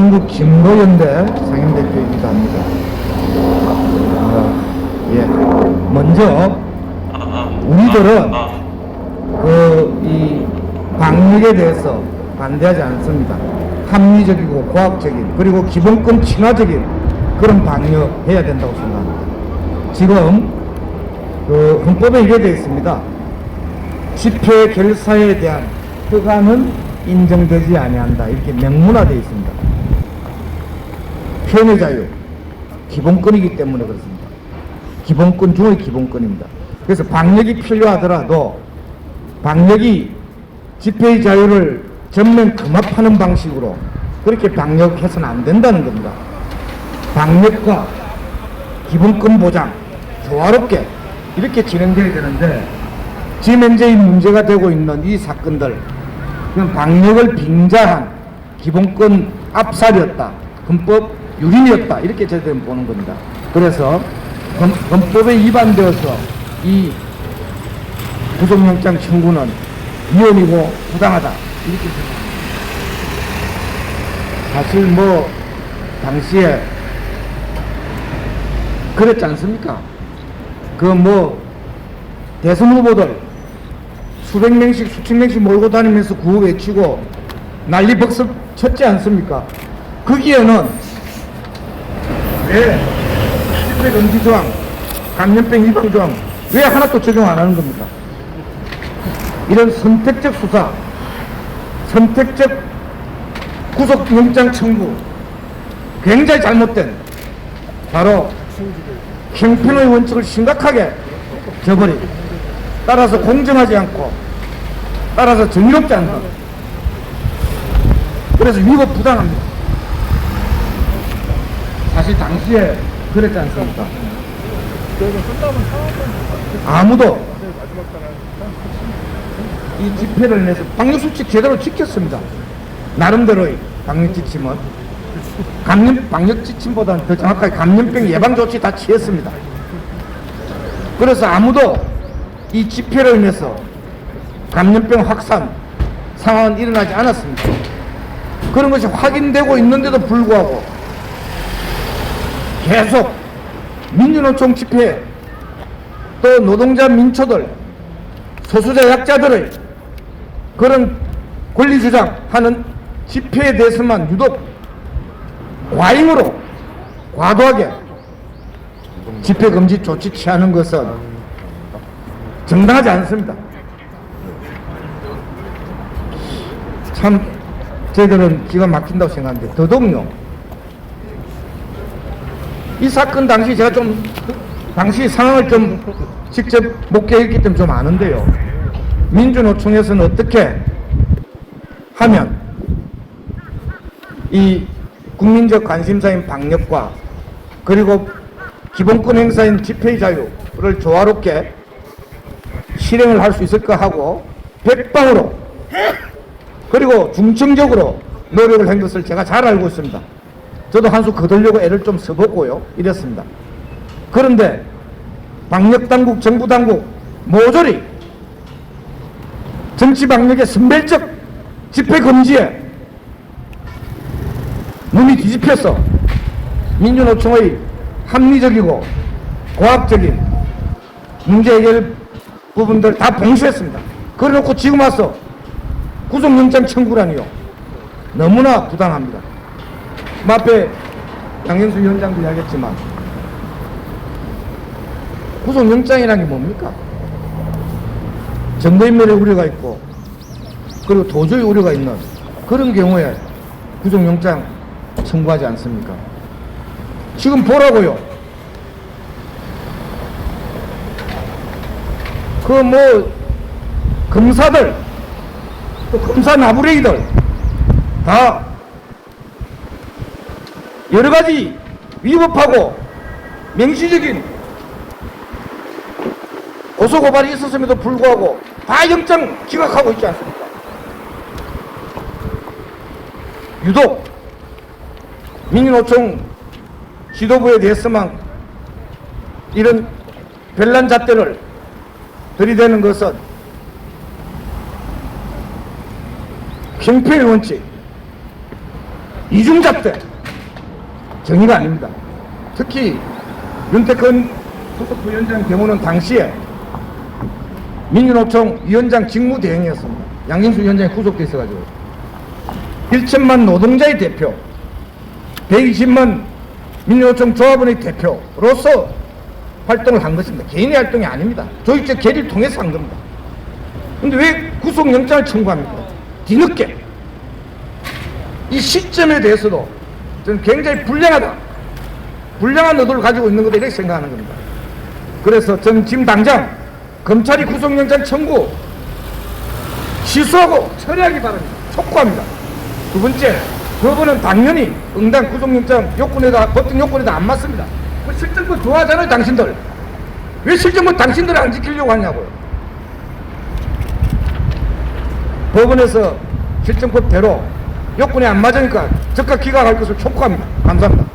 한국 진보연대 상임대표이기도 합니다. 어, 예. 먼저 우리들은 그이 방역에 대해서 반대하지 않습니다. 합리적이고 과학적인 그리고 기본권 친화적인 그런 방역해야 된다고 생각합니다. 지금 그 헌법에 이렇게 되어 있습니다. 집회 결사에 대한 허가는 인정되지 아니한다 이렇게 명문화되어 있습니다. 표현의 자유 기본권이기 때문에 그렇습니다. 기본권 중의 기본권입니다. 그래서 방역이 필요하더라도 방역이 집회의 자유를 전면 금합하는 방식으로 그렇게 방역해서는 안 된다는 겁니다. 방역과 기본권 보장 조화롭게 이렇게 진행돼야 되는데 지금 현재 이 문제가 되고 있는 이 사건들 그건 방역을 빙자한 기본권 압살이었다 헌법 유린이었다 이렇게 저희들은 보는 겁니다 그래서 헌, 헌법에 위반되어서 이 구속영장 청구는 위헌이고 부당하다 이렇게 생각합니다 사실 뭐 당시에 그랬지 않습니까? 그 뭐 대선 후보들 수백 명씩 수천 명씩 몰고 다니면서 구호 외치고 난리 벅석 쳤지 않습니까? 거기에는 왜 집회 금지 조항, 감염병 예방 조항 왜 하나도 적용 안 하는 겁니까? 이런 선택적 수사, 선택적 구속영장 청구 굉장히 잘못된 바로 형편의 원칙을 심각하게 저버리고 따라서 공정하지 않고 따라서 정의롭지 않다. 그래서 위법 부당합니다. 사실 당시에 그랬지 않습니까? 아무도 이 집회를 내서 방역수칙 제대로 지켰습니다. 나름대로의 방역 지침은 감염 방역 지침보다는 더 정확하게 감염병 예방 조치 다 취했습니다. 그래서 아무도 이 집회로 인해서 감염병 확산 상황은 일어나지 않았습니다. 그런 것이 확인되고 있는데도 불구하고 계속 민주노총 집회 또 노동자 민초들 소수자 약자들의 그런 권리 주장하는 집회에 대해서만 유독 과잉으로 과도하게 집회 금지 조치 취하는 것은 정당하지 않습니다. 참 저희들은 기가 막힌다고 생각하는데 더더욱요. 이 사건 당시 제가 좀 당시 상황을 좀 직접 목격했기 때문에 좀 아는데요. 민주노총에서는 어떻게 하면 이 국민적 관심사인 방역과 그리고 기본권 행사인 집회의 자유를 조화롭게 실행을 할 수 있을까 하고 백방으로 그리고 중점적으로 노력을 한 것을 제가 잘 알고 있습니다. 저도 한 수 거들려고 애를 좀 써보고요. 이랬습니다. 그런데 방역당국, 정부당국 모조리 정치 방역의 선별적 집회 금지에 눈이 뒤집혀서 민주노총의 합리적이고 과학적인 문제 해결 부분들 다 봉쇄했습니다. 그래놓고 지금 와서 구속영장 청구라니요. 너무나 부당합니다. 뭐 앞에 양현수 위원장도 이야기했지만 구속영장이라는 게 뭡니까? 정도인멸의 우려가 있고 그리고 도저히 우려가 있는 그런 경우에 구속영장 청구하지 않습니까? 지금 보라고요. 그 뭐 검사들 또 검사 나부랭이들 다 여러 가지 위법하고 명시적인 고소고발이 있었음에도 불구하고 다 영장 기각하고 있지 않습니까? 유독 민주노총 지도부에 대해서만 이런 별난 잣대를 들이대는 것은 형편의 원칙 이중잣대 정의가 아닙니다. 특히 윤태근 소속 부위원장 경우는 당시에 민주노총 위원장 직무대행이었습니다. 양경수 위원장이 구속돼 있어가지고 1천만 노동자의 대표 120만 민주노총 조합원의 대표로서 활동을 한 것입니다. 개인의 활동이 아닙니다. 조직적 계리를 통해서 한 겁니다. 근데 왜 구속영장을 청구합니까? 뒤늦게. 이 시점에 대해서도 저는 굉장히 불량하다. 불량한 의도를 가지고 있는 거다 이렇게 생각하는 겁니다. 그래서 저는 지금 당장 검찰이 구속영장 청구 취소하고 처리하기 바랍니다. 촉구합니다. 두 번째, 법원은 당연히 응당 구속영장 요건에다 법정 요건에다 안 맞습니다. 그 실정권 좋아하잖아요, 당신들. 왜 실정권 당신들 안 지키려고 하냐고요. 법원에서 실정법대로 요건에 안 맞으니까 즉각 기각할 것을 촉구합니다. 감사합니다.